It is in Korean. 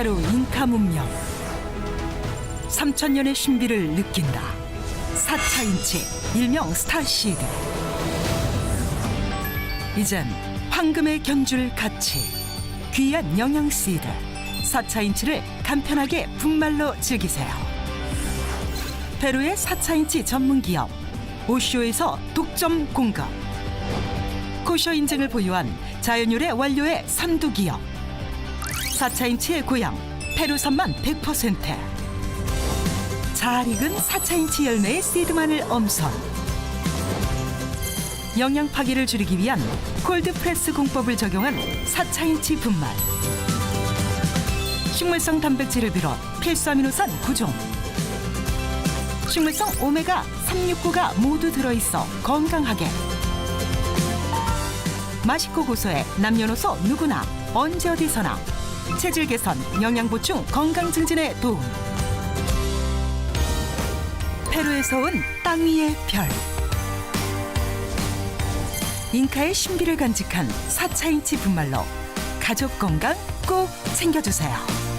페루 잉카 문명. 3천 년의 신비를 느낀다. 4차인치 일명 스타시드 이젠 황금의 경줄 가치 귀한 영양시드 4차인치를 간편하게 분말로 즐기세요. 페루의 4차인치 전문 기업 오쇼에서 독점 공급. 코쇼 인증을 보유한 자연유래 원료의 선두 기업 4차인치의 고향 페루산만 100%잘 익은 4차인치 열매의 씨드만을 엄선. 영양 파기를 줄이기 위한 콜드 프레스 공법을 적용한 4차인치 분말. 식물성 단백질을 비롯 필수 아미노산 9종. 식물성 오메가 369가 모두 들어있어 건강하게. 맛있고 고소해 남녀노소 누구나 언제 어디서나 체질 개선, 영양 보충, 건강 증진에 도움. 페루에서 온 땅 위의 별. 잉카의 신비를 간직한 4차인치 분말로 가족 건강 꼭 챙겨주세요.